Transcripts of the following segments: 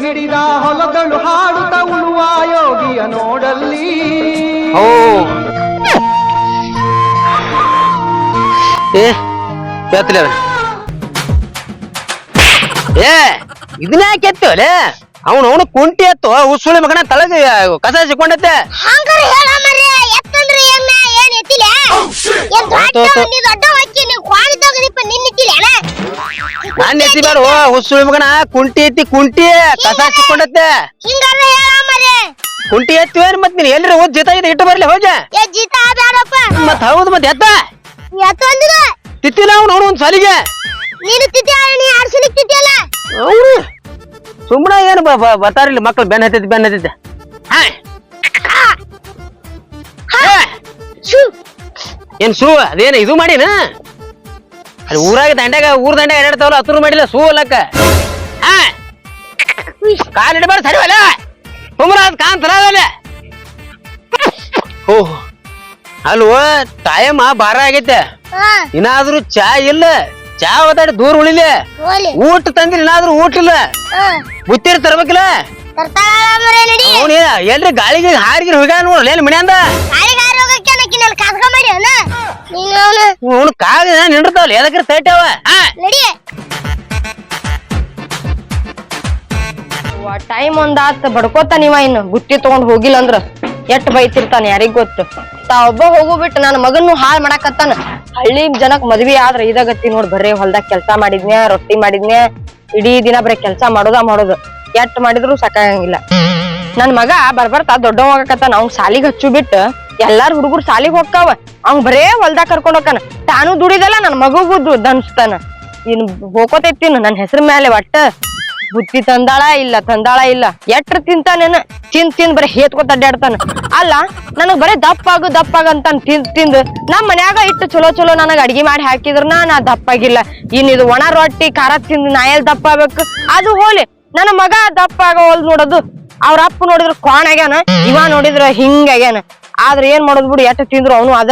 ಹಿಡಿದ ಹೊಲಗಳು ಹಾಡುತ್ತ ಉಳುವ ಯೋಗಿಯ ನೋಡಲ್ಲಿ. ಓ ಏ ಕೇಳ್ತಿಲ್ಲ ಏ ಇದನ್ನ ಯಾಕೆ ಅವನು ಅವನು ಕುಂಟಿ ಎತ್ತು ಉಸುಳಿ ಮಗನ ತಳಗ ಕಸ ಸಿಕ್ಕೊಂಡತ್ತೆ ಹಂಗಾರೆ ಹೇಳ ಮರಿ ಎತ್ತಂದ್ರೆ ಏನ್ ಏನ್ ಎತ್ತಿಲ್ಲ ಏನ್ ದೊಡ್ಡ ಹಕ್ಕಿ ಕ್ವಾಣಿದಾಗ ನಿನ್ನ ಎತ್ತಿಲ್ಲ ನಾನ್ ಎತ್ತಿ ಓ ಉಸುಳಿ ಮಗನ. ಕುಂಟಿ ಎತ್ತಿ ಕುಂಟಿ. ಕಸ ಸಿಕ್ಕೊಂಡೈತೆ ಹಿಂಗಾರ ಹೇಳ ಮರೆ. ಕುಂಟಿ ಎತ್ತಿವೇನ್ ಮತ್ ನೀನ್. ಎಲ್ರಿ ಹೋದ್ ಇದೆ ಇಟ್ಟು ಬರ್ಲಿ ಹೋಜ. ಏ ಜೀತ ಮತ್ ಹೌದು ಮತ್ ಎತ್ತ. ಎತ್ತ ಅಂದಿರ ತಿತ್ತಿಲ್ಲ ಅವ್ನು ಅವನು ಒಂದ್ ಸಲಿಗೆ. ನೀನು ತಿದ್ದಿ ನೀ ತಿತ್ತಿಯಲ್ಲ? ಅವ್ರು ಸುಮ್ಮನೆ ಏನು ಬರ್ತಾರಿಲ್ಲ ಮಕ್ಳು ಬೆನ್ ಹತ್ತೈತಿ ಬೆನ್ ಹತ್ತೈತಿ. ಹಾ. ಶೂ. ಏನ್ ಸೂ ಅದೇನ ಇದು ಮಾಡಿನ? ಅಲ್ಲಿ ಊರಾಗ ದಂಡ್ಯಾಗ ಊರ್ ದಂಡ್ಯಾಗ ಎಡಾಡ್ತಾವಲ್ಲ ಹತ್ರ ಮಾಡಿಲ್ಲ ಸೂ ಅಲ್ಲಕ್ಕ. ಹಾ ಕಾಲ್ ಇಡಬಾರ್ದು ಸರಿವಲ್ಲ ಸುಮ್ಮನೆ ಅದ್ ಕಾಂತರ ಅದಲ್ಲ ಓಹ್ ಅಲ್ವ ಟೈಮ್ ಬಾರ ಆಗೈತೆ. ಇನ್ನಾದ್ರೂ ಚಾ ಇಲ್ಲ ಚಾ ಒತ್ತಾಡಿ ದೂರ ಉಳಿಲೆ. ಊಟ ತಂದಿಲ್ಲ ಇನ್ನಾದ್ರೂ ಊಟ ಇಲ್ಲ. ಬುತ್ತಿರ್ ತರ್ಬೇಕಿಲ್ಲ? ಎಲ್ರಿ ಗಾಳಿಗೆ ಹಾರಿಗೆ ಹೋಗ್ಯಾನ ನೋಡ್ಲಿ ಎಲ್ಲಿ ಮನ್ಯಾಂದ ಅವನ ಕಾಗ ನಿಂಡಿರ್ತಾವಲ್ಲ ಎದಕ್ರ ಟೈಮ್ ಒಂದಾತ್ ಆತ್ ಬಡ್ಕೋತಾನ ಇವ ಇನ್ನು. ಬುತ್ತಿ ತಗೊಂಡ್ ಹೋಗಿಲ್ಲ ಅಂದ್ರ ಎಟ್ ಬೈತಿರ್ತಾನ ಯಾರಿಗ್ ಗೊತ್ತು? ತಾ ಒಬ್ಬ ಹೋಗು ಬಿಟ್ಟು ನನ್ನ ಮಗನ್ನು ಹಾಳ್ ಮಾಡಾಕತ್ತಾನ. ಹಳ್ಳಿ ಜನಕ್ ಮದ್ವಿ ಆದ್ರ ಇದಾಗತ್ತಿ ನೋಡ್ ಬರೇ ಹೊಲ್ದಾಗ ಕೆಲ್ಸ ಮಾಡಿದ್ನ್ಯಾ ರೊಟ್ಟಿ ಮಾಡಿದ್ನ್ಯಾ ಇಡೀ ದಿನ ಬರೀ ಕೆಲ್ಸ ಮಾಡೋದ ಮಾಡೋದು. ಎಟ್ ಮಾಡಿದ್ರು ಸಾಕಾಗಂಗಿಲ್ಲ. ನನ್ ಮಗ ಬರ್ಬರ್ತಾ ದೊಡ್ಡವ ಆಗಕತ್ತಾನ ಅವ್ನ್ ಸಾಲಿಗ್ ಹಚ್ಚು ಬಿಟ್ಟು ಎಲ್ಲಾರ್ ಹುಡುಗರು ಸಾಲಿಗೆ ಹೋಗ್ತಾವ. ಅವ್ನ್ ಬರೇ ಹೊಲ್ದಾಗ ಕರ್ಕೊಂಡ್ ಹೋಗ್ತಾನ. ತಾನು ದುಡಿದಲ್ಲ, ನನ್ ಮಗುಗೂ ದನ್ಸ್ತಾನ ಇನ್ ಹೋಗೋತೈತಿ ನನ್ ಹೆಸರ ಮೇಲೆ ಒಟ್ಟ. ಬುತ್ತಿ ತಂದಾಳ ಇಲ್ಲ ತಂದಾಳ ಇಲ್ಲ. ಎಟ್ರ ತಿಂತಾನೇನ ತಿಂದ್ ತಿಂದ್ ಬರೀ ಹೇತ್ಕೊತ ಅಡ್ಡಾಡ್ತಾನ ಅಲ್ಲ, ನನಗ್ ಬರೀ ದಪ್ಪಾಗು ದಪ್ಪಾಗ ಅಂತ ತಿಂದ್ ತಿಂದ್ ನಮ್ ಮನ್ಯಾಗ ಇಟ್ಟು ಚಲೋ ಚಲೋ ನನಗ್ ಅಡ್ಗಿ ಮಾಡಿ ಹಾಕಿದ್ರನ ನಾ ದಪ್ಪಾಗಿಲ್ಲ. ಇನ್ ಇದು ಒಣ ರೊಟ್ಟಿ, ಖಾರ ತಿಂದ್ ನಾ ಎಲ್ ದಪ್ಪ ಆಗ್ಬೇಕು ಅದು ಹೋಲಿ ನನ್ನ ಮಗ ದಪ್ಪ ಆಗೋಲ್ ನೋಡೋದು. ಅವ್ರ ಅಪ್ಪ ನೋಡಿದ್ರ ಕೋಣ ಆಗ್ಯಾನ? ಇವ ನೋಡಿದ್ರ ಹಿಂಗಾಗ್ಯಾನ ಆದ್ರ ಏನ್ ಮಾಡೋದು ಬಿಡು ಎಷ್ಟ ತಿಂದ್ರು ಅವನು ಅದ.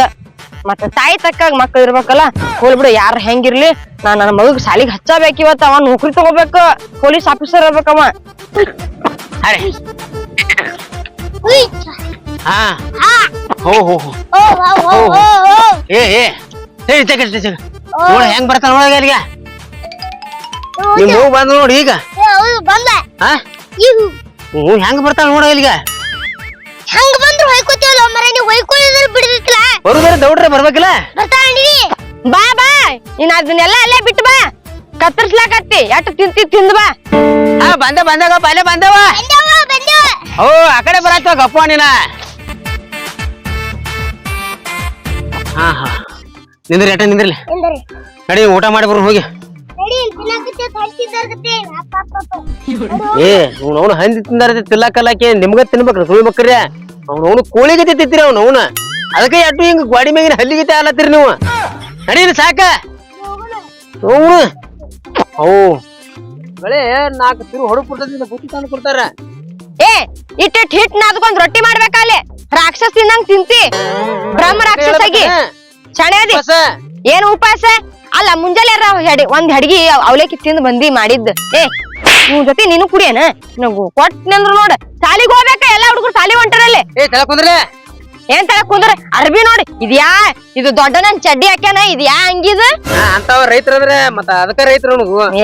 ಮತ್ತ ತಾಯಿ ತಕ್ಕಾಗ ಮಕ್ಳು ಇರ್ಬೇಕಲ್ಲ ಹೋಲ್ ಬಿಡು ಯಾರ ಹೆಂಗಿರ್ಲಿ. ನಾ ನನ್ನ ಮಗಗ್ ಶಾಲಿಗೆ ಹಚ್ಚಬೇಕು ಇವತ್ತು ಅವ ನೌಕರಿ ತಗೋಬೇಕು. ಪೊಲೀಸ್ ಆಫೀಸರ್ ಇರ್ಬೇಕವ ಹಾ. ಹಾ. ಹೋ ಹೋ ಏ ಏ. ಏ ತೆಗ ನೋಡ ಹೆಂಗ್ ಬರ್ತಾನ ನೋಡ ನಿಮ್ ಬಂದ್ ನೋಡಿ ಈಗ. ಬಂದ. ಹಾ? ಹ್ಞೂ ಹೆಂಗ್ ಬರ್ತಾನ ನೋಡ ಇಲ್ಲಿಗೆ ಹಂಗ ಬಂದ್ರು ಹೊಯ್ಕೋತೀವಲ್ಲ ಮರಣಿ ನೀವು ಹೊಯ್ಕೊಳ್ಳಿದ್ರೆ ಬಿಡಿದಿತ್ತಲ್ಲ ಬರುದಾರೆ ದೌಡ್ರೆ ಬರ್ಬೇಕಿಲ್ಲ? ಬರ್ತಾ ಬಾ ಬಾ. ನೀನ್ ಅದನ್ನೆಲ್ಲ ಅಲ್ಲೇ ಬಿಟ್ಟು ಬಾ. ಕತ್ತರಿಸ್ಲಾಕತ್ತಿ. ಎಟ್ ತಿಂತಿ ತಿಂದ್ ಬಾ. ಹಾ ಬಂದ ಬಂದಾಗ ಪಾಲೆ ಬಂದವ ಬಂದೇವ ಬಂದೇವ ಓ ಆ ಕಡೆ ಬರತ್ತ ಗಪ್ಪ ನೀನ. ಹಾ ಹಾ. ನಿಂದ್ರಿ ಅಟ ನಿಂದ್ರಲಿ. ನಡಿ ಊಟ ಮಾಡಿ ಬರು ಹೋಗಿ. ಏ ಅವ್ನು ಅವನು ಹಂದಿ ತಿಂದಾರ ತಿಲ್ಲಕಲ್ಲಕ್ಕೆ ನಿಮ್ಗ ತಿನ್ಬೇಕ್ರಿ ಸುಳ್ಬೇಕ್ರಿ. ಅವ್ನು ಅವನು ಕೋಳಿಗತಿ ತಿತ್ತೀರಿ ಅವ್ನು ಅವನ. ಅದಕ್ಕೆ ಅಟ್ಟು ಹಿಂಗ ಗ್ವಾಡಿ ಮ್ಯಾಗಿನ ಹಲ್ಲಿಗತಿ ಆಲತ್ತೀರಿ ನೀವು. ನಡೀರಿ ಸಾಕ. ಅವನು. ಅವು. ಬೆಳೆ ನಾಲ್ಕು ತಿರು ಹೊಡಕ್ ಕೊಡ್ತದಿಂದ ಬುತ್ತಿ ತಂದು ಕೊಡ್ತಾರ. ಏ ಇಟ್ಟಿಟ್ ಹಿಟ್ ನಾದ್ಕೊಂಡ್ ರೊಟ್ಟಿ ಮಾಡ್ಬೇಕಲ್ಲಿ ರಾಕ್ಷಸ ತಿಂದಂಗ್ ತಿಂತಿ. ಬ್ರಹ್ಮ ರಾಕ್ಷಸಾಗಿ. ಏನು ಏನ್ ಉಪವಾಸ? ಅಲ್ಲ ಮುಂಜಾನೆ ಯಾರ ಹೆಡಿ ಒಂದ್ ಹಡ್ಗಿ ಅವಲೇಕಿ ತಿಂದ್ ಬಂದಿ ಮಾಡಿದ್ದ. ಏ ನಿಮ್ ಜೊತೆ ನೀನು ಕುಡಿಯೇನ? ನಂಗು ಕೊಟ್ಟನಂದ್ರು ನೋಡ. ಸಾಲಿಗೆ ಹೋಗ್ಬೇಕ ಎಲ್ಲಾ ಹುಡುಗರು ಸಾಲಿ ಹೊಂಟಾರಲ್ಲಿ. ಏ ತಲೆ ಕುಂದ್ರೆ ಏನ್ ತಲೆ ಕುಂದ್ರ? ಅರ್ಬಿ ನೋಡಿ ಇದ್ಯಾ? ಇದು ದೊಡ್ಡ ನನ್ ಚಡ್ಡಿ ಹಾಕ್ಯಾನ ಇದ್ಯಾ ಹಂಗಿದ? ಅಂತವ ರೈತರದ್ರೆ ಮತ್ತ ಅದಕ್ಕ ರೈತರ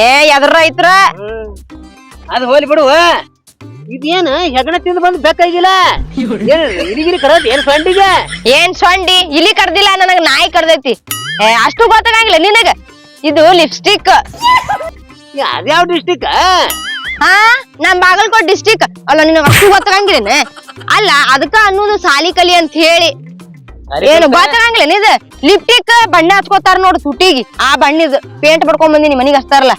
ಏ ಎದ್ರ ರೈತರ. ಅದು ಹೋಲಿ ಬಿಡುವ ಇದೇನ ಹೆಗಣ ತಿಂದು ಬಂದು ಬೇಕಾಗಿಲ್ಲ? ಏನ್ ಇಲಿಗಿರಿ ಕರತ್ ಏನ್ ಸಂಡಿಗೆ? ಏನ್ ಸೊಂಡಿ? ಇಲ್ಲಿ ಕರ್ದಿಲ್ಲ ನನಗ್ ನಾಯಿ ಕರ್ದೈತಿ. ಏ ಅಷ್ಟು ಗೊತ್ತಾಗಂಗಿಲ್ಲ ನಿನಗ. ಇದು ಲಿಪ್ಸ್ಟಿಕ್ ಯಾವ ಡಿಸ್ಟಿಕ್ ಹಾ ನಮ್ ಬಾಗಲಕೋಟ್ ಡಿಸ್ಟಿಕ್ ಅಲ್ಲ ನಿನಗ ಅಷ್ಟು ಗೊತ್ತಾಗಂಗಿಲ್ಲ ಅಲ್ಲ ಅದಕ್ಕ ಅನ್ನೋದು ಸಾಲಿ ಕಲಿ ಅಂತ ಹೇಳಿ. ಏನು ಗೊತ್ತಾಗಂಗಿಲ್ಲ ಇದು ಲಿಪ್ಟಿಕ್ ಬಣ್ಣ ಹಚ್ಕೋತಾರ ನೋಡು ತುಟಿಗಿ ಆ ಬಣ್ಣಿದ್ ಪೇಂಟ್ ಬಡ್ಕೊಂಡ್ ಬಂದಿನಿ ಮನಿಗ್ ಹಚ್ತಾರಲ್ಲ.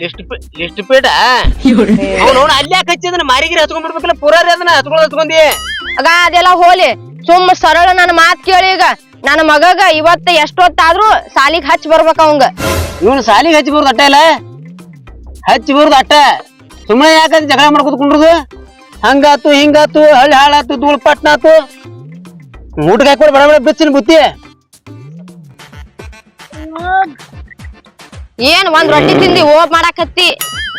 ಲಿಸ್ಟ್ ಲಿಸ್ಟ್ ಪೇಟ? ಹಚ್ಚಿದ್ರೆ ಹಚ್ಕೊಂಡ್ ಬಿಡ್ಬೇಕಲ್ಲ ಪೂರಾರಿ ಅದನ್ನ ಹಚ್ಕೊಂಡ್ ಹಚ್ಕೊಂಡಿ. ಆಗ ಅದೆಲ್ಲ ಹೋಲಿ. ಸುಮ್ ಸರಳ ನನ್ನ ಮಾತ್ ಕೇಳಿ ಈಗ. ನನ್ನ ಮಗಗ ಇವತ್ತ ಎಷ್ಟೊತ್ತಾದ್ರೂ ಸಾಲಿಗ್ ಹಚ್ಚಿ ಬರ್ಬೇಕ ಅವಂಗ. ಇವನು ಸಾಲಿಗೆ ಹಚ್ಚಿ ಬರೋದು ಅಟ್ಟ ಇಲ್ಲ ಹಚ್ಚಿ ಬರೋದು ಅಟ್ಟ. ಸುಮ್ಮನೆ ಯಾಕಂತ ಜಗಳ ಮಾಡ್ಕೊತ ಕುಂಡ್ರದು ಹಂಗಾತು ಹಿಂಗಾತು ಹಳ್ಳಿ ಹಾಳಾತು ಧೂಳ್ ಪಟ್ನಾತು. ಹಾಕೊಡ್ ಬಡ ಬಡ ಬಿಚ್ಚಿನ ಬುತ್ತಿ. ಏನ್ ಒಂದ್ ರೊಟ್ಟಿ ತಿಂದಿ ಓಪ್ ಮಾಡಾಕತ್ತಿ?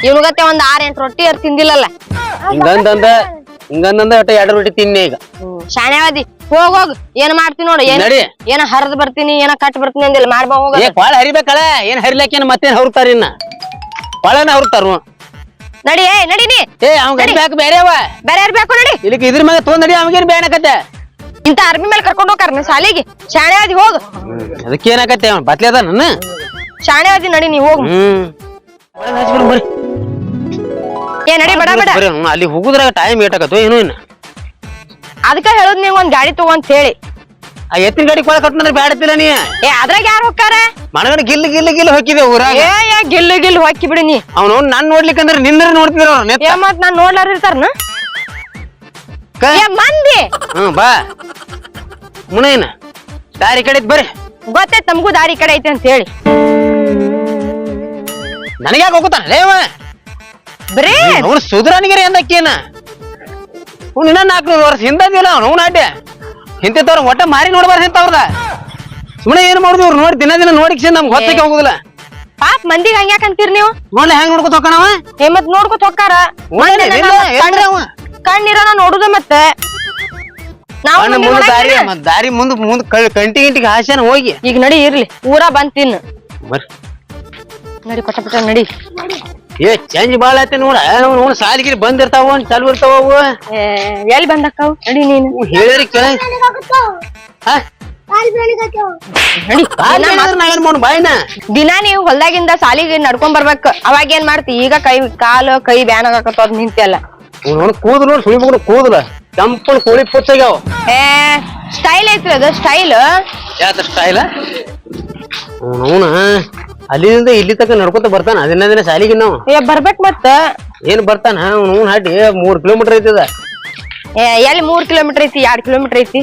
ಇವಾಗತ್ತೆ ಒಂದ್ ಆರ್ ಎಂಟ್ ರೊಟ್ಟಿ ಅರ್ ತಿಂದಿಲ್ಲಲ್ಲ. ಹಿಂಗಂದಂದ ಹಿಂಗಂದಂದ ಒಟ್ಟ ಎರಡು ರೊಟ್ಟಿ ತಿನ್ನಿ ಈಗ. ಶಾಣ್ಯಾವದಿ ಹೋಗ್ ಹೋಗ್ ಏನ್ ಮಾಡ್ತೀನಿ ನೋಡು ಏನ್ ನಡಿ. ಏನ ಹರಿದ್ ಬರ್ತೀನಿ ಏನ ಕಟ್ ಬರ್ತೀನಿ ಅಂದಿಲ್ಲ ಮಾಡ್ಬಾ ಹೋಗ ಏ ಹರಿಬೇಕಲ್ಲ ಏನ್ ಹರಿಲಕ್ಕೆ ಮತ್ತೇನ್ ಹೌರ್ತಾರ ಇನ್ನ? ಕೊಳನ ಹೌರ್ತಾರ ನಡಿ. ಏ ನಡಿ ನೀ. ಏ ಅವ್ನ್ ಗಡಿ ಬ್ಯಾಕ್ ಬೇರೆ ಅವ ಬೇರೆ ಯಾರು ಬೇಕು ನಡಿ. ಇಲ್ಲಿ ಇದ್ರ ಮ್ಯಾಗ ತೊಗೊಂಡ್ ನಡಿ ಅವಾಗೇನ್ ಬೇನಕತ್ತೆ ಇಂತ ಅರ್ಬಿ ಮೇಲೆ ಕರ್ಕೊಂಡು ಹೋಗ್ತಾರ ಸಾಲಿಗೆ ಶಾಣೆ ಆದಿ ಹೋಗ್. ಅದಕ್ಕೆ ಏನಾಗತ್ತೆ ಅವ್ನ? ಬತ್ಲೆ ಅದ ನನ್ನ ಶಾಣ್ಯಾವದಿ ನಡಿ ನೀ ಹೋಗ್. ಹ್ಮ್. ಒಳಗ್ ಹಚ್ಬಿಡು ಬರ್ರಿ. ಏ ನಡಿ ಬಡ ಬಡ. ಬರ್ರಿ ಅಲ್ಲಿ ಹೋಗುದ್ರಾಗ ಟೈಮ್ ಏಟಾಕತ್ತು ಏನು ಇನ್ನ. ಅದಕ್ಕ ಹೇಳುದ್ ನೀವ್ ಒಂದ್ ಗಾಡಿ ತಗೊಂತ ಹೇಳಿ. ಆ ಎತ್ತಿನ ಗಾಡಿ ಕೊಳ ಕಟ್ಟಂದ್ರೆ ಬ್ಯಾಡತಿಲ್ಲ ನೀ? ಏ ಅದ್ರಾಗ ಯಾರು ಹೋಗ್ತಾರ ಮನಗನ ಗಿಲ್ ಗಿಲ್ ಗಿಲ್ ಹೊಕ್ಕಿದೆ ಊರ ಏ ಯಾ ಗಿಲ್ಲು ಗಿಲ್ಲು ಹಾಕಿ ಬಿಡಿ ನೀ. ಅವ್ನು ನಾನ್ ನೋಡ್ಲಿಕ್ಕಂದ್ರೆ ಅಂದ್ರೆ ನೋಡ್ತಿದ್ರ ಅವ್ರ ನೆತ್ತ. ಏ ಮತ್ ನಾನ್ ನೋಡ್ಲಾರ ಇರ್ತಾರನ ಏ ಮಂದಿ. ಹ್ಮ್ ಬಾ. ಮುನೇನ ದಾರಿ ಕಡೆ ಬರ್ರಿ. ಗೊತ್ತೆ ತಮಗೂ ದಾರಿ ಈ ಕಡೆ ಐತೆ ಅಂತ ಹೇಳಿ. ನನಗ್ಯಾಕೆ ಹೋಗುತ್ತಾನ ಲೇವ ಬರೇ! ಅವ್ನು ಅಂದಕ್ಕೇನ? ಇನ್ನ ನಾಲ್ಕು ವರ್ಷ ಹಿಂದಿಲ್ಲ ಅವ್ನು ಹ್ಞೂ ಅಡ್ಡೆ. ಹಿಂತಿತ್ತವ್ರ ಒಟ್ಟ ಮಾರಿ ನೋಡ್ಬಾರ್ದು ಇಂಥವ್ರದ. ಸುಮ್ಮನೆ ಏನ್ ಮಾಡುದು ಇವ್ರು ನೋಡಿ ದಿನ ದಿನ ನೋಡಿ ನಮ್ಗೆ ಹೊತ್ತಕ್ಕೆ ಹೋಗುದಿಲ್ಲ. ಪಾಪ್ ಮಂದಿಗೆ ಹಂಗ್ಯಾಕ್ ಅಂತೀರಿ ನೀವು? ನೋಡ್ಲಿ ಹೆಂಗ್ ನೋಡ್ಕೊತ ಹೋಗ್ಕಣವ ಏ ಮತ್ ನೋಡ್ಕೊತ ಅವ? ಕಣ್ಣಿರೋನ ನೋಡುದ ಮತ್ತೆ. ನಾವು ಕಣ್ಣು ಮುಂದೆ ದಾರಿ ಮತ್ ದಾರಿ ಮುಂದ್ ಮುಂದ್ ಕಂಟಿ ಗಿಂಟಿಗೆ ಹಾಸ್ಯನ ಹೋಗಿ. ಈಗ ನಡಿ ಇರ್ಲಿ. ಊರ ಬಂದ್ ತಿನ್ನು. ಬರ್ರಿ ನಡಿ ಪಟ ಪಟ ನಡಿ. ಏ ಚೇಂಜ್ ಬಾಳ ಐತಿ ನೋಡ. ನೋಡ ಸಾಲಿಗಿರಿ ಬಂದಿರ್ತಾವ ಚಾಲು ಇರ್ತಾವ ಅವು? ಏ, ಎಲ್ಲಿ ಬಂದಕ್ಕವು? ನಡಿ ನೀನು. ಹೇಳಿರಿ ಕೇಳ. ದಿನ ನೀವು ಹೊಲ್ದಾಗಿಂದ ಸಾಲಿಗೆ ನಡ್ಕೊಂಡ್ ಬರ್ಬೇಕು. ಅವಾಗ ಏನ್ ಮಾಡ್ತಿ? ಈಗ ಕೈ ಕಾಲು ಕೈ ಬ್ಯಾನ್ ಆಗಾಕತ್ತದ ನಿಂತೆಲ್ಲ ನೋಡ್ ಕೂದಲು ನೋಡಿ ಸುಳಿ ಮಗನ ಕೂದಲ. ಕೆಂಪನ್ ಕೋಳಿ ಪುಚ್ಚಾಗ್ಯಾವ. ಏ ಸ್ಟೈಲ್ ಐತ್ರಿ ಅದ ಸ್ಟೈಲ್ ಯಾವ್ದು ಸ್ಟೈಲ ಅವನ ಅಲ್ಲಿಂದ ಇಲ್ಲಿ ತನಕ ನಡ್ಕೊತ ಬರ್ತಾನ ಅದನ್ನ ದಿನ ಸಾಲಿಗೆ ನಾವು ಏ ಬರ್ಬೇಕ್ ಮತ್ತ. ಏನ್ ಬರ್ತಾನ? ಅವ್ನು ಹಾಟಿ ಮೂರ್ ಕಿಲೋಮೀಟರ್ ಐತದ ಏ ಎಲ್ಲಿ ಮೂರ್ ಕಿಲೋಮೀಟರ್ ಐತಿ? ಎರಡ್ ಕಿಲೋಮೀಟರ್ ಐತಿ.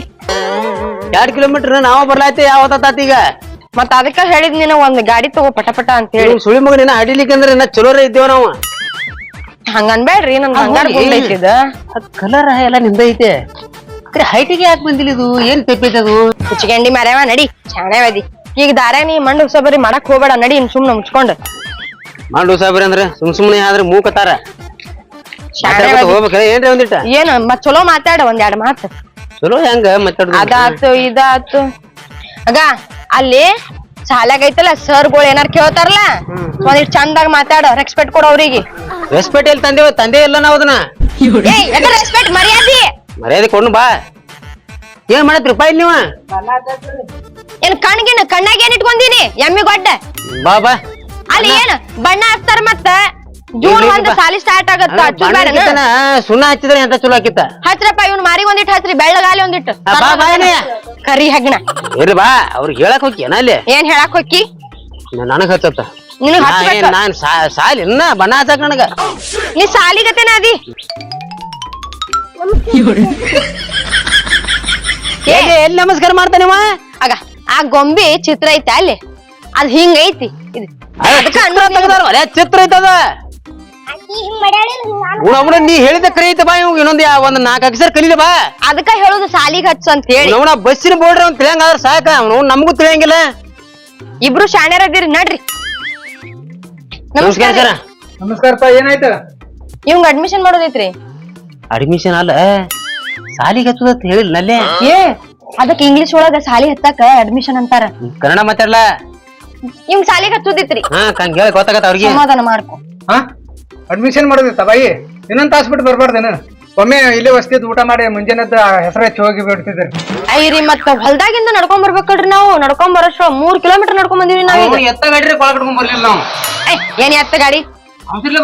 ಎರಡ್ ಕಿಲೋಮೀಟರ್ ನಾವ ಬರ್ಲಾತಿ ಯಾವ ಈಗ? ಮತ್ತ ಅದಕ್ಕ ಹೇಳಿದ್ ನೀನ ಒಂದ್ ಗಾಡಿ ತಗೋ ಪಟ ಪಟ ಅಂತ ಹೇಳಿ. ಸುಳಿ ಸುಳಿ ಮಗನ ಹಾಡಿಲಿಕ್ಕೆ ಅಂದ್ರೆ ಇನ್ನ ಚಲೋರೇ ಇದ್ದೇವ ನಾವು. ಹಂಗ ಅನ್ಬೇಡ್ರಿ ನನ್ ಬಂಗಾರ. ಗುಂಡ್ ಅದ್ ಕಲರ್ ಎಲ್ಲ ನಿಂದ ಐತೆ. ಹೈಟಿಗೆ ಯಾಕೆ ಬಂದಿಲ್ಲ ಇದು? ಏನ್ ತೆಪ್ಪೈತೆ ಅದು? ಕುಚ್ಚಿಗಂಡಿ ಮರ್ಯಾವ ನಡಿ ಶಾಣೆವದಿ ಈಗ ದಾರ್ಯಾಗ ನೀ ಮಂಡ್ ಉಸಬರಿ ಮಾಡಕ್ ಹೋಗ್ಬೇಡ ನಡಿ ಇನ್ ಸುಮ್ನೆ ಮುಚ್ಕೊಂಡು. ಮಾಡು ಸಾಬ್ರಿ ಅಂದ್ರೆ ಸುಮ್ ಸುಮ್ನೆ ಆದ್ರೆ ಮೂಕತಾರ ಶಾಣೆವದಿ ಹೋಗ್ಬೇಕ? ಏನ್ರಿ ಒಂದಿಟ್ಟ ಏನ್ ಮತ್ ಚಲೋ ಮಾತಾಡ ಒಂದ್ ಎರಡ್ ಮಾತು. ಚಲೋ ಹೆಂಗ ಮಾತಾಡುದು ಅದಾತು ಇದಾತು. ಅಗ ಅಲ್ಲಿ ಶಾಲ್ಯಾಗ ಐತಲ್ಲ ಗೋಳ್ ಏನಾರ ಕೇಳ್ತಾರಲ್ಲ? ಒಂದಿಟ್ ಚಂದಾಗ ಮಾತಾಡ ರೆಸ್ಪೆಕ್ಟ್ ಕೊಡು ಅವ್ರಿಗೆ. ರೆಸ್ಪೆಕ್ಟ್ ಎಲ್ಲಿ ತಂದೇವ? ತಂದೆ ಇಲ್ಲ ನಾವು ಅದನ್ನ. ಏಯ್ ರೆಸ್ಪೆಕ್ಟ್ ಮರ್ಯಾದಿ? ಮರ್ಯಾದೆ ಕೊಡ್ನು ಬಾ. ಏನ್ ಮಾಡತ್ರಿ ರೂಪಾಯಿ ನೀವ? ಏನ್ ಕಣ್ಗಿನ ಕಣ್ಣಾಗ ಏನ್ ಇಟ್ಕೊಂಡೀನಿ? ಎಮ್ಮಿ ಗೊಡ್ಡ. ಬಾ ಬಾ. ಅಲ್ಲಿ ಏನ್? ಬಣ್ಣ ಹಚ್ತಾರ ಮತ್ತ? ಜೂನ್ ಒಂದ್ ಸಾಲಿ ಸ್ಟಾರ್ಟ್ ಆಗತ್ತ. ಹಚ್ಚು ಬಣ್ಣ ಬೇಡನ ಹಾಕಿತ್ತನ, ಸುಣ್ಣ ಹಚ್ಚಿದ್ರೆ ಎಂತ ಚಲೋ ಆಕಿತ್ತ ಹಚ್ರಪ್ಪ ಇವ್ನ ಮಾರಿ ಒಂದಿಟ್ಟು ಹಚ್ರಿ. ಬೆಳ್ಳಗಾಲಿ ಒಂದಿಟ್ಟು. ಬಾ, ಬಾ ಕರಿ ಹಗ್ನ. ಇರ್ಲಿ ಬಾ. ಅವ್ರಿಗೆ ಹೇಳಕ್ ಹೋಗ್ಯಾನ ಅಲ್ಲಿ? ಏನ್ ಹೇಳಕ್ ಹೊಕ್ಕಿ ನನಗ್ ಹಚ್ಚತ್ತ. ನಾನ್ ಸಾಲಿ ಇನ್ನ ಬಣ್ಣ ಹಚ್ಚಕ್ ನನಗ. ನೀ ಸಾಲಿಗತೆನ ಅದಿ. ಏ. ಎಲ್ಲಿ ಎಲ್ಲಿ ನಮಸ್ಕಾರ ಮಾಡ್ತಾನೆ ಆಗ. ಆ ಗೊಂಬಿ ಚಿತ್ರ ಐತೆ ಅಲ್ಲಿ. ಅದ್ ಹಿಂಗ್ ಐತಿ ಇದು. ಅದಕ್ಕ ಚಿತ್ರ ತೆಗ್ದಾರ ಒಲೆ ಚಿತ್ರ ಐತದ? ಅವನ ನೀ ಹೇಳಿದ ಕರೀತ ಐತೆ ಬಾ ಇವ್ ಇನ್ನೊಂದ್ ಯಾ- ಒಂದ್ ನಾಲ್ಕು ಅಕ್ಷರ ಕಲೀಲಿ ಬಾ. ಅದಕ್ಕ ಹೇಳುದು ಸಾಲಿಗ್ ಹಚ್ಚು ಅಂತ ಹೇಳಿ. ನೋಡ ಬಸ್ಸಿನ ಬೋರ್ಡ್ರಿ ಅವ್ನ್ ತಿಳಿಯಂಗಾದ್ರ ಸಾಕ ಅವನು ನಮಗೂ ತಿಳಿಯಂಗಿಲ್ಲ. ಇಬ್ರು ಶಾಣ್ಯರದಿರಿ ನಡ್ರಿ. ನಮಸ್ಕಾರ ಸರ. ನಮಸ್ಕಾರಪ್ಪ ಏನಾಯ್ತು? ಇವಂಗ ಅಡ್ಮಿಷನ್ ಮಾಡೋದೈತ್ರಿ. ಅಡ್ಮಿಷನ್ ಅಲ್ಲ ಸಾಲಿಗೆ ಅಂತ ಹೇಳಿಲ್ಲ ನಲ್ಲೇ ಏ ಅದಕ್ ಇಂಗ್ಲಿಷ್ ಒಳಗ ಸಾಲಿ ಹತ್ತಕ ಅಡ್ಮಿಷನ್ ಅಂತಾರ. ಕನ್ನಡ ಮಾತಾಡ್ಲ? ನಿಮ್ ಸಾಲಿಗೆ ಹಚ್ಚುದಿತ್ರಿ ಹಾ ಕಂಗ್ ಹೇಳಿ ಗೊತ್ತಾಗತ್ತ ಅವ್ರಿಗೆ. ಸಮಾಧಾನ ಮಾಡ್ಕೊ. ಹಾ ಅಡ್ಮಿಷನ್ ಮಾಡೋದಿತ್ತ ಬಾಯಿ? ಇನ್ನೊಂದ್ ತಾಸ್ ಬಿಟ್ಟು ಬರ್ಬಾರ್ದೇನು? ಒಮ್ಮೆ ಇಲ್ಲೇ ವಸ್ತಿದ್ ಊಟ ಮಾಡಿ ಮುಂಜಾನೆದ್ದು ಹೆಸರು ಹೆಚ್ಚು ಹೋಗಿ ಬಿಡ್ತಿದ್ರಿ ಐರಿ ಮತ್ತ ಹೊಲ್ದಾಗಿಂದ ನಡ್ಕೊಂಡ್ ಬರ್ಬೇಕಲ್ರಿ ನಾವು. ನಡ್ಕೊಂಡ್ ಬರೋಷ್ಟು ಮೂರ್ ಕಿಲೋಮೀಟರ್ ನಡ್ಕೊಂಡ್ ಬಂದಿವಿ ನಾವು ಎತ್ತ ಗಾಡಿ ಕೊಳ ಕಟ್ಕೊಂಡ್ ಬರ್ಲಿಲ್ಲ ನಾವು. ಏ, ಏನ್ ಎತ್ತ ಗಾಡಿ?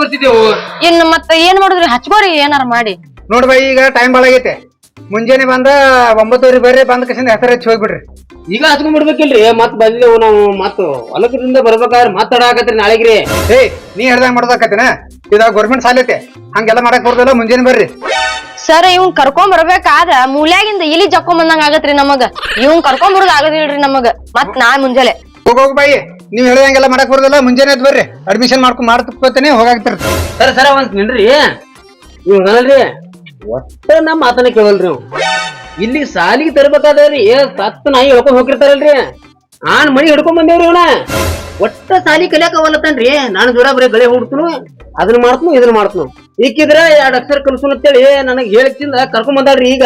ಬರ್ತಿದ್ದೆವು ಇನ್ನು ಮತ್ತ ಏನ್ ಮಾಡಿದ್ರಿ? ಹಚ್ಕೋರಿ ಏನಾರ ಮಾಡಿ. ನೋಡ್ ಬಾಯಿ ಈಗ ಟೈಮ್ ಬಾಳಾಗೈತೆ ಆಗೈತೆ. ಮುಂಜಾನೆ ಬಂದ ಒಂಬತ್ತುವರೆ ಬರ್ರಿ ಬಂದ ಕಸಿಂದ ಹೆಸರು ಹಚ್ಚಿ ಹೋಗ್ಬಿಡ್ರಿ. ಈಗ ಹಚ್ಕೊಂಡ್ ಬಿಡ್ಬೇಕಿಲ್ರಿ? ಮತ್ ಬಂದಿದ್ದೆವು ನಾವು ಮತ್ತು ಹೊಲಕದಿಂದ ಬರ್ಬೇಕಾದ್ರೆ ಮಾತಾಡಕತ್ರಿ ನಾಳೆಗ್ರಿ. ಏಯ್ ನೀ ಹೇಳ್ದಂಗ ಮಾಡ್ದಾಕತ್ತಿನ? ಇದಾಗ ಗೌರ್ಮೆಂಟ್ ಸಾಲೈತೆ ಹಂಗೆಲ್ಲ ಮಾಡಕ್ ಬರ್ದಲ್ಲ ಮುಂಜಾನೆ ಬರ್ರಿ. ಸರ್ ಇವ್ನ್ ಕರ್ಕೊಂಡ್ ಬರ್ಬೇಕಾದ್ರ ಮೂಲ್ಯಾಗಿಂದ ಇಲಿ ಜಕ್ಕೊಂಡ್ ಬಂದಂಗ ಆಗತ್ರಿ ನಮಗ. ಇವ್ನ್ ಕರ್ಕೊಂಡ್ ಬರೋದ್ ಆಗದಿಲ್ರಿ ನಮಗ. ಮತ್ ನಾ ಮುಂಜಾನೆ. ಹೋಗ್ ಹೋಗ್ ಬಾಯಿ. ನೀವ್ ಹೇಳ್ದಂಗೆಲ್ಲ ಮಾಡಕ್ ಬರ್ದಲ್ಲ ಮುಂಜಾನೆ ಎದ್ದು ಬರ್ರಿ. ಅಡ್ಮಿಷನ್ ಮಾಡ್ಕೊಂಡ್ ಮಾಡ್ಕೊತೀನಿ ಹೋಗಾಗ್ತಿರ್ತ ಸರ್ ಸರ್ ಒಂದ್ ನಿನ್ರಿ ಇವ್ ಅಲ್ರಿ ಒಟ್ಟ ನಮ್ಮ ಮಾತನ್ನ ಕೇಳಲ್ರಿ ಅವ್ ಇಲ್ಲಿ ಸಾಲಿಗೆ ತರ್ಬೇಕಾದ್ರಿ ಏ ಸತ್ತ ನಾಯಿ ಹೇಳ್ಕೊಂಡ್ ಹೋಗಿರ್ತಾರಲ್ರಿ. ಆನ್ ಮನಿ ಹಿಡ್ಕೊಂಡ್ ಬಂದೇವ್ರಿ ಅವನ ಒಟ್ಟ ಸಾಲಿ ಕಲಿಯಾಕ ಅವಲ್ಲತ್ತನ್ರಿ ನಾನು ಜೋಡ ಬರೀ ಗಳೆ ಹುಡ್ತನು ಅದನ್ನ ಮಾಡ್ತನು ಇದನ್ನ ಮಾಡ್ತನು. ಈಕಿದ್ರ ಎರಡ್ ಅಕ್ಷರ ಕಲ್ಸುನ್ ಅಂತೇಳಿ ನನಗೆ ಹೇಳಿಕ್ತಿಂದ ಕರ್ಕೊಂಡ್ ಬಂದಾಳ್ರಿ ಈಗ.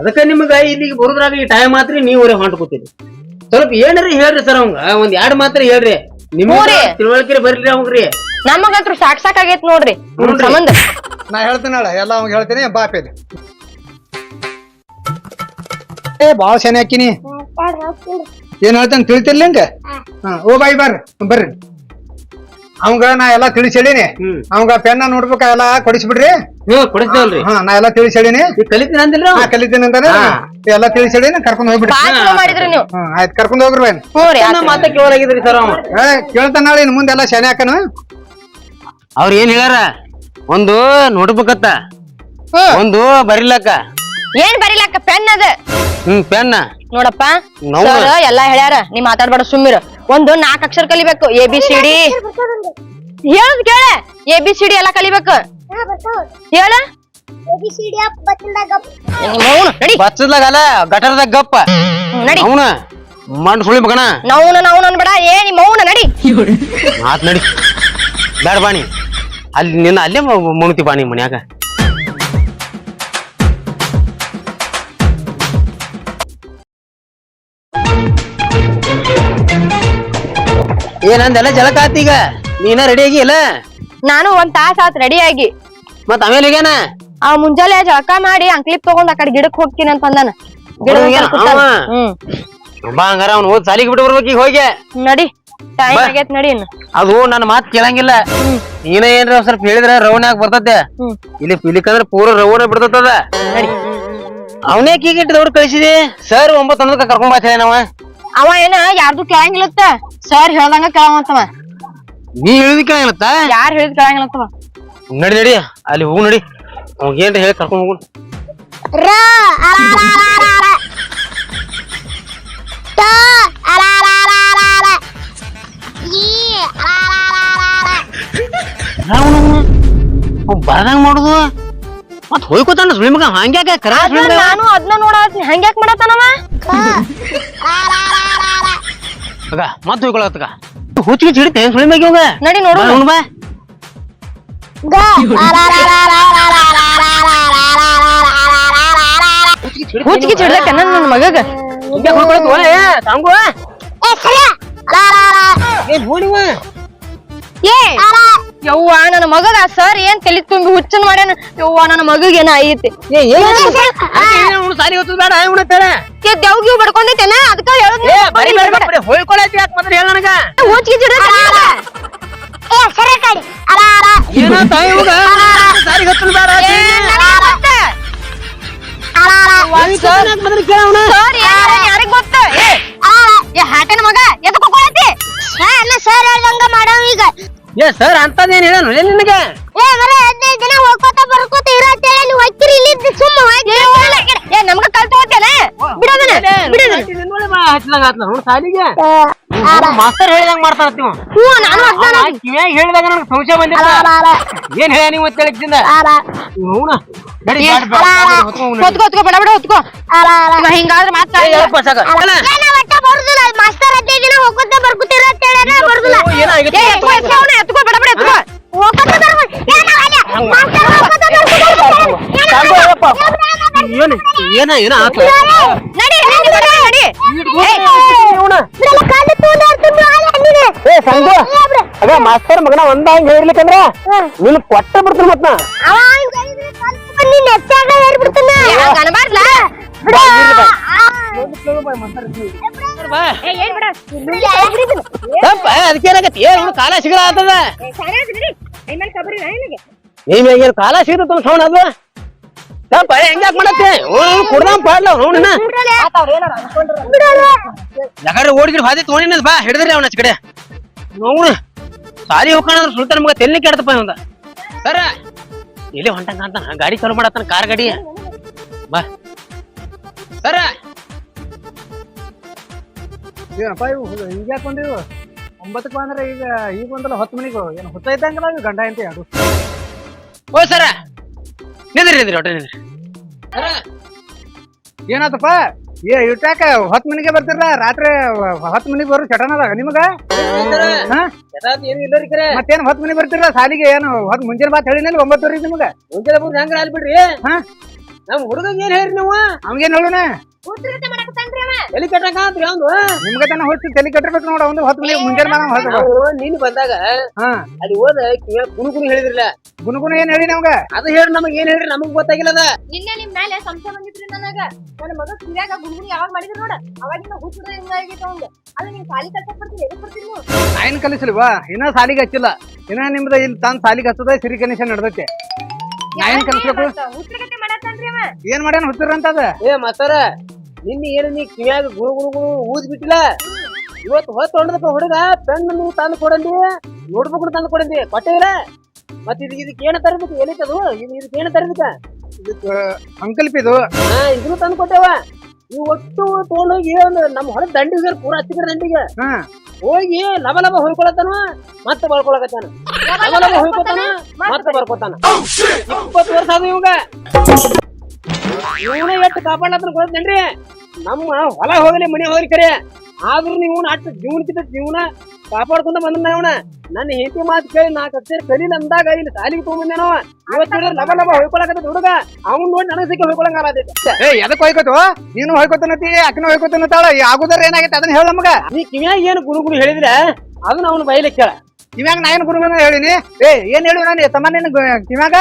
ಅದಕ್ಕ ನಿಮ್ಗ ಇಲ್ಲಿಗೆ ಬರೋದ್ರಾಗ ಈ ಟೈಮ್ ಮಾತ್ರ ನೀವರೇ ಹೊಂಟ್ಕೋತೀರಿ ಸ್ವಲ್ಪ ಏನಾರ ಹೇಳ್ರಿ ಸರ್ ಅವಂಗ ಒಂದ್ ಎರಡ್ ಮಾತ್ರ ಹೇಳ್ರಿ. ನಿಮ್ಮ. ತಿಳುವಳಿಕೆ ಬರ್ಲಿ ಅವಂಗ್ರಿ. ನಮಗಂತ್ರು ಸಾಕ್ ಸಾಕಾಗೈತ್ ನೋಡ್ರಿ. ನಿಮ್. ಸಂಬಂಧ. ನಾ ಹೇಳ್ತೀನಲ್ಲ ಎಲ್ಲ ಅವ್ನಿಗೆ ಹೇಳ್ತೀನಿ ಬಾಪೇಲಿ ಏ ಭಾಳ ಶನಿ ಹಾಕಿನಿ ಏನ್ ಹೇಳ್ತಾನೆ ತಿಳಿತಿರ್ಲಿ ಹಂಗ? ಹಾ ಓ ಬಾಯಿ ಬರ್ರಿ ಬರ್ರಿ. ಅವಂಗ ನಾ ಎಲ್ಲಾ ತಿಳಿಸಿ ಹೇಳಿನಿ. ಅವಂಗ ಪೆನ್ನ ನೋಡ್ಬೇಕ ಎಲ್ಲಾ ಕೊಡಿಸ್ಬಿಡ್ರಿ. ಕೊಡಿಸ್ತೇವಲ್ರಿ. ಹಾ ನಾ ಎಲ್ಲಾ ತಿಳಿಸಿ ಹೇಳಿನಿ ಈಗ ಕಲಿತೀನಿ ಅಂದಿಲ್ರಿ ನಾ? ಕಲಿತೀನಿ ಅಂತಾನೆ. ಎಲ್ಲಾ ತಿಳಿಸ್ ಹೇಳಿನಿ ಕರ್ಕೊಂಡ್ ಹೋಗ್ಬಿಡ್ರಿ. ಬಾಳ್ ಚಲೋ ಮಾಡಿದ್ರಿ ನೀವು? ಹ್ಮ್ ಆಯ್ತು ಕರ್ಕೊಂಡ್ ಹೋಗ್ರಿ ಬೇನ್ ಹ್ಞೂ ರೀ ಮಾತ ಕೇಳಲಾಗಿದ್ರಿ ಸರ್ ಅವ. ಏ ಕೇಳ್ತಾನ ಇನ್ ಮುಂದೆ ಎಲ್ಲಾ ಶನಿ ಹಾಕನು ಅವ್ರ ಏನ್ ಹೇಳಾರ ಒಂದು ನೋಡ್ಬೇಕತ್ತ. ಒಂದು ಬರಿಲಕ್ಕ. ಏನ್ ಬರಿಲಕ್ಕ? ಪೆನ್ ಅದ. ಹ್ಮ್ ಪೆನ್ ನೋಡಪ್ಪ. ನೋವ. ಸರ್ ಎಲ್ಲಾ ಹೇಳ್ಯಾರ. ನೀ ಮಾತಾಡ್ಬೇಡ ಸುಮ್ಮಿರ ಒಂದು ನಾಲ್ಕು ಅಕ್ಷರ ಕಲಿಬೇಕು. A B C D. ಹೇಳದ್ ಕೇಳ. ಎ ಬಿ ಸಿ ಡಿ ಎಲ್ಲಾ ಕಲಿಬೇಕು. ಹೇಳ. ಬಚ್ಚದ್ಲಾಗ ಅಲ್ಲ ಗಟರದಾಗ ಗಪ್ಪ. ನಡಿ. ಅವನ ಮಂಡ್ ಸುಳಿ ಮಗನ. ನೌನ ನೌನ ಅನ್ಬೇಡ. ಏ ನಿಮ್ಮ ಮೌನ ನಡಿ. ಮಾತ್ ನಡಿ. ಬೇಡ ಬಾಣಿ ಅಲ್ಲಿ ನಿನ್ನ ಅಲ್ಲೇ ಮ- ಬಾ ಬಾಣಿ ಮನ್ಯಾಗ. ಏನಂದೆಲ್ಲ ಜಲಕ ಆತೀಗ ನೀನ ರೆಡಿ ಆಗಿ ಇಲ್ಲ ನಾನು ಒಂದ್ ತಾಸ ಆತ್ ರೆಡಿ ಆಗಿ. ಮತ್ ಆಮೇಲೆ ಈಗೇನ? ಆ ಮುಂಜಾನೆ ಜಳಕ ಮಾಡಿ ಅಂಕ್ಲಿಪ್ ತಗೊಂಡ್ ಆ ಕಡೆ ಗಿಡಕ್ ಹೋಗ್ತೀನಿ ಅಂತ ಅಂದಾನ ಗಿಡ? ಹ್ಮ್. ಬಾ ಹಂಗಾರ ಅವ್ನು ಓದ್ ಸಾಲಿಗೆ ಬಿಟ್ಟು ಬರ್ಬೇಕು ಈಗ ಹೋಗಿ. ನಡಿ ಟೈಮ್ ಬಾ. ಆಗೈತ್ ನಡಿ ಇನ್ನು. ಅದು ನನ್ನ ಮಾತು ಕೇಳಂಗಿಲ್ಲ. ನೀನ ಏನ್ರ ಒಂದ್ ಸ್ವಲ್ಪ ಹೇಳಿದ್ರೆ ರವಣಾಗ ಬರ್ತತೆ? ಹ್ಮ್. ಇಲ್ಲಿ ಪಿಲಿಕಂದ್ರ ಪೂರ ರವಣ ಬಿಡ್ತದ ಅವನೇ ಕೀಗಿಟ್ಟು ದೌಡ್ ಕಳಿಸಿದೆ? ಸರ್ ಒಂಬತ್ತು ಅನ್ನೋದಕ್ಕ ಕರ್ಕೊಂಡ್ ಬಾತ ನಾವ. ಅವ ಏನ ಯಾರ್ದು ಕೇಳಂಗಿಲ್ಲತ್ತ? ಸರ್ ಹೇಳ್ದಂಗ ಕೇಳವಂತವ ನೀ ಹೇಳಿದ ಕೇಳಂಗಿಲ್ಲತ್ತ? ಯಾರ್ ಹೇಳಿದ್ ಕೇಳಂಗಿಲ್ಲತ್ತವ? ನಡಿ ನಡಿ ಅಲ್ಲಿ ಹೋಗು ನಡಿ. ಅವಾಗ ಏನ್ರ ಹೇಳಿ ಕರ್ಕೊಂಡ್ ಹೋಗು. ರ ಅರ ಅರ ಅರ ಅವ್ನು ಬರ್ದಂಗ್ ಮಾಡುದು ಮತ್ ಹೋಯ್ಕೋತಾನ ಸುಳಿ ಮಗ ಹಂಗ್ಯಾಕ ಕರಾ ನಾನು ಅದನ್ನ ನೋಡತ್ತೀನಿ ಹಂಗ್ಯಾಕ್ ಮಾಡತ್ತಾನವ ಅಗ ಮತ್ ಹೋಯ್ಕೊಳತ್ತಗ ಹುಚ್ಚಿಗೆ ಚಿಡಿತೆ ಸುಳಿ ಮಗ ಇವಾಗ ನಡಿ ನೋಡು ಅವ್ನು ಬಾ ಹುಚ್ಚಿಗೆ ಚಿಡ್ದಕ್ಕ ನನ್ನ ಮಗಗ ಹಿಂಗ್ಯಾಕ್ ಹೋಗ್ಕೊಳತ್ ಹೋಲೆ ಸಾಂಗು ಏ ಸರಿಯ ಏನ್ ಹೋಳಿವ ಏ ಯವ್ವ ನನ್ನ ಮಗಗ ಸರ್ ಏನ್ ತಲೆ ತುಂಬಿ ಹುಚ್ಚನ್ ಮಾಡ್ಯಾನ? ಯವ್ವ ನನ್ನ ಮಗಗ ಏನ ಐತಿ? ಸಾರಿ ಬೇಡ ಏ ದೇವ್ಗಿ ಬಡ್ಕೊಂಡೈತೇನ? ಅದಕ್ಕ ಹೇಳೋದ್ ಬರಿ ಬರಿ ಹೋಯ್ಕೊಳೈತಿ ಯಾಕ ಮೊದಲು ಹೇಳ ನನಗ? ಏ ಸರ ಅರ ಅರ ಏನ ತಾಯಿ ಸಾರಿ ಬೇಡ ಅರ ಅರ ಯಾರಿಗ ಏ ಹಾಟನ ಮಗ ಎದಕ್ಕೆ ಕೊಕೊಳತಿ ಅಲ್ಲ ಸರ್ ಹೇಳ್ದಂಗ ಮಾಡೋ ಈಗ. ಏ ಸರ್ ಅಂತದೇನ್ ಹೇಳ ನಿನಗೆ? ಏ ಬರೀ ಹದಿನೈದು ದಿನ ಹೋಗ್ಕೋತ ಬರ್ಕೋತ ಹೇಳಿ ನೀವು ಹೋಗ್ತೀರಿ ಇಲ್ಲಿ ಸುಮ್ಮ ಹೋಗಿ. ಏ ನಮ್ಗ ಕಲ್ ತಗೋತೇನ ಬಿಡೋದನ ಬಿಡೋದನ ಹಚ್ಚದಾಗ ಆತ್ಲ ನೋಡ್ ಸಾಲಿಗೆ. ಮಾಸ್ತರ್ ಹೇಳ್ದಂಗ್ ಮಾಡ್ತಾರತ್ತೀವ ಹ್ಞೂ ನಾನು ಅದ್ನ ಕಿವ್ಯಾಗ ಹೇಳಿದಾಗ ನನಗೆ ಸಂಶಯ ಬಂದಿಲ್ಲ ಏನ್ ಹೇಳ ನೀವು. ಹೊತ್ಕೋ ಹೊತ್ಕೋ ಬೇಡ ಬೇಡ ಹೊತ್ಕೋ. ಇವ ಹಿಂಗಾದ್ರೆ ಮಾತ್ರ ಏ ಅದ ಮಾಸ್ತರ್ ಮಗನ ಒಂದ ಹಂಗ ಹೇಳಿರ್ಲಿಕ್ಕಂದ್ರ ನಿನ್ನ ಕೊಟ್ಟ ಬಿಡ್ತೀನಿ ಮತ್ನ ಅನ್ಬಾರ್ಲ ಹಂಗ್. ತಪ್ಪ ಅದಕ್ಕೇನಾಗತ್ತೆ ಏನ್ ಅವ್ನು ಕಾಲ ಸಿಗಲ ಆತದ ನೀ ಮ್ಯಾಗೇನ್ ಕಾಲ ಸಿಗತ್ತ ಸೌಂಡ್ ಅದ ತಪ್ಪ ಹೆಂಗ್ಯಾಕ್ ಮಾಡತ್ತೆ ಕುಡ್ದಾಂ ಪಾಡ್ಲ ಅವ್ನ ಯಾಕಂದ್ರೆ ಓಡಿಗಿಡ್ ಹಾದಿ ತೊಗೊಂಡಿನ ಬಾ ಹಿಡಿದ್ರಿ ಅವನ ಕಡೆ ನೋವು ಸಾಲಿ ಹೋಗ್ಕೊಂಡ್ರ ಸುಲ್ತಾನ ಮಗ ತೆಲ್ಲಿ ಕೆಡ್ತಪ್ಪ ಇವಂದ ಸರ ಎಲ್ಲಿ ಹೊಂಟಂಗ ಅಂತಾನ ಗಾಡಿ ಚಾಲು ಮಾಡತ್ತಾನ ಕಾರ್ ಗಾಡಿ ಬಾ ಸರ ಏನಪ್ಪ ಇವು ಈಗ ಬಂದಿವು? ಒಂಬತ್ತಕ್ಕೆ ಬಂದ್ರೆ ಈಗ ಈಗ ಬಂದಲ್ಲ ಹತ್ತು ಮನಿಗೆ. ಏನು ಹುತ್ತ ಇದ್ದಂಗಲ್ಲ ಇವು ಗಂಡ ಅಂತ ಯಾರು ಓ ಸರ. ನಿದ್ರಿ ನಿದ್ರಿ ಒಟ್ಟ ನಿಂದ್ರಿ. ಸರ. ಏನಾತಪ್ಪ? ಏ ಇಟ್ಟಾಕ ಹೊತ್ ಮನಿಗೆ ಬರ್ತಿರಲ್ಲ ರಾತ್ರಿ ಹತ್ತು ಮನಿಗೆ ಬರೋ ಚಟನದ ನಿಮಗ? ಮತ್ತೇನು ಏನು ಇಲ್ಲ ಕರೆ. ಮತ್ತೇನ್ ಹೊತ್ ಮನಿ ಬರ್ತಿರಲ್ಲ ಸಾಲಿಗೆ ಏನು ಹೊತ್ ಮುಂಜಾನೆ ಬಾತ್ ಹೇಳಿನಲ್ಲಿ ಒಂಬತ್ತುವರೆಗೆ ನಿಮಗೆ? ಮುಂಜಾನೆ ಅಲ್ಲಿ ಬಿಡ್ರಿ? ಹಾ? ನಮ್ ಹುಡುಗ ಏನ್ ಹೇಳ್ರಿ ನೀವು? ಅವಂಗೇನ್ ಹೇಳುಣ ಅವ್ನು ನಿಮ್ಗ ತನ ಹೊತ್ತು ತಲೆ ಕಟ್ಟಿರ್ಬೇಕು ನೋಡ ಒಂದು ಹೊತ್ ಮನಿ ಮುಂಜಾನೆ ಹೊತ್ತು ನೀನ್ ಬಂದಾಗ ಹಾ. ಅಲ್ಲಿ ಹೋದ ಕಿವ್ಯಾಗ ಗುನು ಗುನು ಹೇಳಿದ್ರಲ್ಲ? ಗುನುಗುನು ಏನ್ ಹೇಳಿ ನಮ್ಗ? ಅದು ಹೇಳಿ ನಮಗ್ ಏನ್ ಹೇಳಿ ನಮಗ್ ಗೊತ್ತಾಗಿಲ್ಲ ಅದ. ನಿನ್ನೆ ನಿಮ್ ಮೇಲೆ ಸಂಶಯ ಬಂದಿತ್ರಿ ನನಗ. ನನ್ನ ಮಗ ಕಿರ್ಯಾಗ ಗುಂಗುನಿ ಯಾವಾಗ ಮಾಡಿದ್ರು ನೋಡ. ಅವಾಗಿನ ಹುಚ್ಚುಡ ಹಿಂಗಾಗಿತ್ತು ಅವಂಗ? ಅದು ನೀವ್ ಸಾಲಿ ಕಟ್ಟಕ್ ಬರ್ತೀರಿ ಎದಕ್ ಬರ್ತೀರಿ ನೀವು? ನಾ ಕಲಿಸಲ್ವಾ ಇನ್ನ ಸಾಲಿಗೆ ಹಚ್ಚಿಲ್ಲ. ಇನ್ನ ನಿಮ್ದ ಇಲ್ಲಿ ತಾನ್ ಸಾಲಿಗೆ ಹಚ್ಚದ ಸಿರಿ ಗಣೇಶ ನಡ್ದೈತೆ. ನಾ ಏನ್ ಕಲಿಸ್ಬೇಕು ಹುಚ್ಚಗತೆ ಮಾಡತ್ತಾನ್ರಿ ಅವ? ಏನ್ ಮಾಡ್ಯಾನ ಹುಚ್ಚಿರಂತದ ಏ ಮತ್ತಾರ ನಿನ್ನೆ ಏನು ನೀ ಕಿವ್ಯಾಗ ಗುಳು ಗುಳು ಗುರು ಊದ್ ಬಿಟ್ಟಿಲ್ಲ? ಇವತ್ತು ಹೊತ್ತು ಹೊಡೆದಪ್ಪ ಹುಡುಗ ಪೆನ್ ನೀವು ತಂದು ಕೊಡಂದಿ ನೋಡ್ಬೇಕು ತಂದು ಕೊಡಂದಿ ಕೊಟ್ಟಿಲ್ಲ ಮತ್ ಇದ್ ಇದಕ್ಕೆ ಏನ ತರಬೇಕು? ಏನೈತದು ಇದು ಇದಕ್ಕೆ ಏನು ತರಬೇಕ? ಅಂಕಲ್ಪ ಇದು. ಹಾ ಇದನ್ನು ತಂದು ಕೊಟ್ಟೇವ. ಒಟ್ಟು ತಗೊಂಡೋಗಿ ಒಂದು ನಮ್ಮ ಹೊರ ದಂಡಿಗೆ ಸೇರಿ ಪೂರ ಹಚ್ಚಿದ್ರ ದಂಡಿಗೆ. ಹಾ. ಹೋಗಿ ಲಬ ಲಬ ಹೊಯ್ಕೊಳತಾನ ಮತ್ತೆ ಬಳ್ಕೊಳಕತ್ತಾನ ಲಬ ಲಬ ಹೊಯ್ಕೊತಾನ ಮತ್ತೆ ಬರ್ಕೊತಾನ. ಇಪ್ಪತ್ತು ವರ್ಷ ಅದು ಇವಾಗ. ಇವನೇ ಎಷ್ಟು ಕಾಪಾಡ್ಲತ್ತನ ಗೊತ್ತೇನ್ರಿ ನಮ್ಮ ಹೊಲ ಹೋಗಲಿ ಮನೆ ಹೋಗ್ಲಿ ಕರೆ. ಆದ್ರೂ ನೀವು ಅಷ್ಟು ಜೀವನಕ್ಕಿಂತ ಜೀವನ ಕಾಪಾಡ್ಕೊಂಡ ಬಂದ ಅವನ. ನನ್ನ ಹೆಂಡತಿ ಮಾತು ಕೇಳಿ ನಾಲ್ಕು ಅಕ್ಷರ ಕಲಿ ನಂದಾಗ ಇಲ್ಲಿ ಸಾಲಿಗೆ ತಗೊಂಬಂದೆ ನಾವ ಇವತ್ತು ಲಬ ಲಬ ಹೊಯ್ಕೊಳಕತ್ತ ಹುಡುಗ. ಅವ್ನ್ ನೋಡಿ ನನಗೆ ಸಿಕ್ಕಿ ಹೊಯ್ಕೊಳಂಗ ಏ ಎದಕ್ ಹೋಯ್ಕೋತು? ನೀನು ಹೋಯ್ಕೋತನತಿ ಅಕ್ಕನ ಹೋಯ್ಕೋತನತಾಳ ಈ ಆಗುದರ ಏನಾಗೈತೆ? ಅದನ್ನ ಹೇಳ ನಮಗ. ನೀ ಕಿವ್ಯಾಗ ಏನು ಗುಣು ಗುಣು ಹೇಳಿದ್ರೆ ಅದನ್ನ ಅವನು ಬೈಲಿಕ್ಕೆ ಕೇಳ. ಕಿವ್ಯಾಗ ನಾ ಏನ್ ಗುರುಗುರು ಹೇಳಿನಿ? ಏ ಏನ್ ಹೇಳಿ ನಾನು? ಸಮಾನ ನಿನ್ ಕಿವ್ಯಾಗ?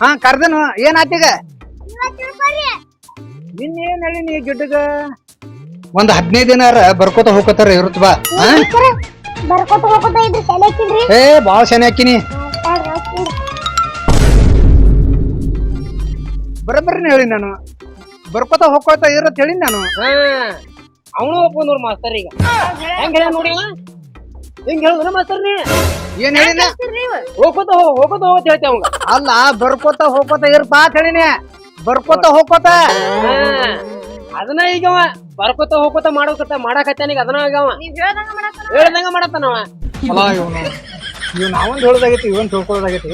ಹಾ ಕರ್ದನು. ಏನ್ ಆತೀಗ ಇವತ್ತು ತಿಳ್ಕೊರಿ ನಿನ್ ಏನ್ ಹೇಳಿನಿ ಗಿಡ್ಡಗ? ಒಂದ್ ಹದಿನೈದು ದಿನ ಬರ್ಕೋತ ಹೋಗ್ಕೋತಾರ ಇರುತ್ತ ಬಾ? ಬರ್ಕೊತ ಹೋಗ್ಕೊತ ಇದ್ರಿ ಶಾಲೆ ಹಾಕಿನ್ರಿ ಏ ಬಾಳ ಶನಿ ಹಾಕಿನಿ. ಬರೋಬ್ಬರಿನ ಹೇಳಿ ನಾನು. ಬರ್ಕೋತ ಹೋಗ್ಕೋತ ಇರತ್ ಹೇಳಿ ನಾನು. ಅವನು ಒಪ್ಪಂದವ್ರು ಮಾಸ್ತರ್ ಈಗ. ಹೆಂಗ್ ಹೇಳ ನೋಡಿ? ಹೆಂಗ್ ಹಿಂಗ್ ಹೇಳಿದ್ರ ಮಾಸ್ತರ್ ನೀ? ಏನ್ ಹೇಳಿನ? ಹೋಗೋತ ಹೋ ಹೋಗ್ಕೋತ ಹೋಗತ್ ಹೇಳ್ತಿ ಅವಂಗ. ಅಲ್ಲ ಬರ್ಕೋತ ಹೋಗ್ಕೋತ ಇರ್ಪಾ ಅಂತ ಹೇಳಿನಿ. ಬರ್ಕೋತ ಹೋಗ್ಕೋತ. ಹಾ, ಅದನ್ನ ಈಗ ಅವ ಬರ್ಕೋತ ಹೋಗ್ಕೋತ ಮಾಡೋಕತ್ತ ಮಾಡಾಕತ್ತಾನ ಈಗ ಅದನ್ನ ಈಗ ಅವ. ನೀವ್ ಹೇಳ್ದಂಗ ಮಾಡತ್ತಾನ ಹೇಳ್ದಂಗ ಅಲ್ಲ ಇವನು ಇವ್ ನಾವೊಂದ್ ಹೇಳೋದಾಗೈತಿ ಇವನ್ ತಿಳ್ಕೊಳ್ಳೋದಾಗೈತಿ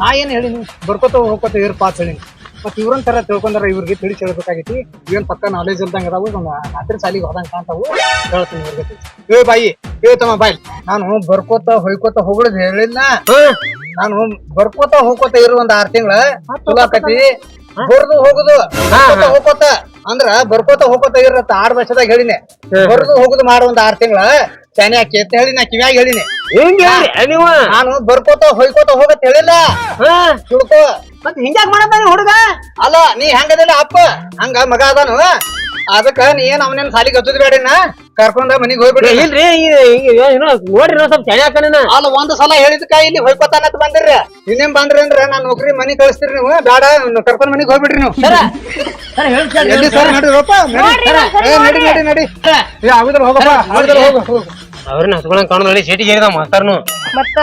ನಾ ಏನ್ ಹೇಳಿನಿ ಬರ್ಕೋತ ಹೋಗ್ಕೋತ ಇವ್ರ ಪಾಸ್ ಹೇಳಿ. ಮತ್ ಇವ್ರನ್ ತರ ತಿಳ್ಕೊಂಡ್ರ ಇವ್ರಿಗೆ ತಿಳಿಸಿ ಹೇಳ್ಬೇಕಾಗೈತಿ ಇವನ್ ಪಕ್ಕ ನಾಲೆಜ್ ಇಲ್ದಂಗ ಅದಾವು ನಮ್ಮ ರಾತ್ರಿ ಸಾಲಿಗೆ ಹೋದಂಗ ಕಾಂತಾವು ಹೇಳ್ತೀನಿ ಇವ್ರಿಗೆ ಏ ಬಾಯಿ ಏ ತಮ್ಮ ಬಾಯ್ ನಾನು ಬರ್ಕೋತ ಹೊಯ್ಕೋತ ಹೋಗೋದ್ ಹೇಳಿಲ್ಲ. ನಾನು ಬರ್ಕೋತ ಹೋಗ್ಕೋತ ಇರು ಒಂದ್ ಆರ್ ತಿಂಗಳ. ಚಲೋ ಆಕತಿ. ಹೋಗುದು. ಹೋಗ್ಕೋತ. ಅಂದ್ರ ಬರ್ಕೋತ ಹೋಗೋತ ಇರತ್ತ ಆರ್ ವರ್ಷದಾಗ ಹೇಳಿನಿ. ಬರ್ದು ಹೋಗುದು ಮಾಡ ಒಂದ್ ಆರ್ ತಿಂಗಳ ಶಾನೆ ಹಾಕಿ ಅಂತ ಹೇಳಿ ನಾ ಕಿವ್ಯಾಗ ಹೇಳಿನಿ. ಹಿಂಗ್ ಹೇಳಿ? ನೀವು ನಾನು ಬರ್ಕೋತ ಹೊಯ್ಕೋತ ಹೋಗತ್ ಹೇಳಿಲ್ಲ. ಹಾ. ತಿಳ್ಕೊ ಮತ್ ಹಿಂಗ್ಯಾಕ್ ಹುಡುಗ? ಅಲ್ಲ ನೀ ಹೆಂಗದಿಲ್ಲ ಅಪ್ಪ. ಹಂಗ ಮಗ ಅದಾನು. ಅದಕ್ಕ ನೀ ಏನ್ ಅವನೇನ್ ಸಾಲಿಗೆ ಹಚ್ಚುದ್ ಬೇಡಿನ ಕರ್ಕೊಂಡ ಮನಿಗ್ ಹೋಗ್ಬಿಡ್ರಿ ಇಲ್ರಿ ಏನೋ ನೋಡ್ರಿ ಸ್ವಲ್ಪ ಚಳಿ ಹಾಕಣ ಅಲ್ಲ ಒಂದ್ ಸಲ ಹೇಳಿದ್ಕ ಇಲ್ಲಿ ಹೊಯ್ಕೋತಾನತ್ ಬಂದಿರ್ರಿ? ಇನ್ನೇನ್ ಬಂದ್ರಿ ಅಂದ್ರ ನಾನ್ ನೌಕರಿ ಮನಿ ಕಳಿಸ್ತೀರಿ ನೀವು. ಬೇಡ ಕರ್ಕೊಂಡ್ ಮನಿಗ್ ಹೋಗ್ಬಿಡ್ರಿ ನೀವು. ಸರ ಸರ್ ಹೇಳಿ ಎಲ್ಲಿ ಸರ್ ನಡಿರಪ್ಪ ನಡಿ. ಏ, ನಡಿ ನಡಿ ನಡಿ. ಏ ಆಗುದ್ರ ಹೋಗಪ್ಪ ಆಗುದ್ರ ಹೋಗ ಹೋಗು. ಅವ್ರನ್ನ ಹಚ್ಕೊಳಂಗ್ ಕಾಣೋದ್ ನೋಡಿ ಸೇಟಿ ಏರಿದ ಮಾಸ್ತಾರ್ನು. ಮತ್ತ?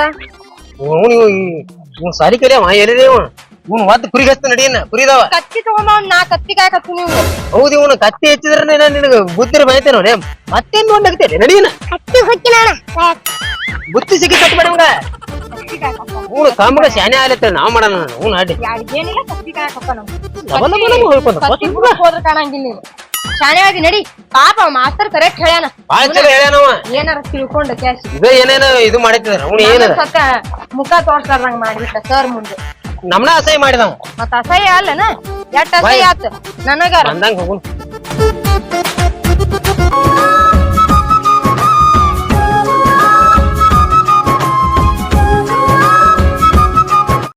ಇವ್ ಸಾರಿ ಕಲಿಯ ಮಾ ಎಲ್ಲಿದೆ ಇವ ಇವ್ನು ಒದ್ದು ಕುರಿ ನಡಿಯನ್ನ ಕುರಿದವ. ಕತ್ತಿ ತಗೊಂಬ ನಾ ಕತ್ತಿ ಕಾಯಕತ್ತಿ ನೀವು ಹೌದು ಇವನು ಕತ್ತಿ ಹೆಚ್ಚಿದ್ರೆ ನಿನಗ ಬುದ್ಧಿರ ಬೈತೆ ನೋಡಿ ಮತ್ತೇನ್ ನೋಡ್ಲಾಗ್ತೇನೆ ನಡಿಯನ ಹತ್ತಿ ಹೊಕ್ಕಿನಣ್ಣ ಬುತ್ತಿ ಸಿಕ್ಕಿ ಕಟ್ಟಿ ಬೇಡ ಇವನು ಕಾಮಗ ಶಾನೆ ಆಗ್ಲತ್ತ ನಾವ್ ಮಾಡೋಣ ಅವ್ನು ಅಡ್ಡಿ ಏನಿಲ್ಲ ಕತ್ತಿ ಕತ್ತಿ ಹೋದ್ರ ಕಾಣಂಗಿಲ್ಲ ಶಾನೆ ಆಗಿ ನಡಿ. ಪಾಪ ಮಾಸ್ತರ್ ಕರೆಕ್ಟ್ ಹೇಳ್ಯಾನ. ಹೇಳ್ಯಾನವ ಏನಾರ ತಿಳ್ಕೊಂಡ ಕ್ಯಾಶ್ ಇದ ಏನೇನ ಇದು ಮಾಡಿದ್ರ ಅವ್ನು ಸತ್ತ ಮುಖ ತೋರ್ಸ್ಲಾರ್ದಂಗ ಮಾಡಿಬಿಟ್ಟ ಸರ್ ಮುಂದೆ. ನಮ್ನ ಅಸಹ್ಯ ಮಾಡಿದವ ಮತ್ತ ಅಸಹ್ಯ ಅಲ್ಲನ? ಎಟ್ ಅಸಹ್ಯ ಆತ? ನನಗ ಅಂದಂಗ ಹೋಗುನ್.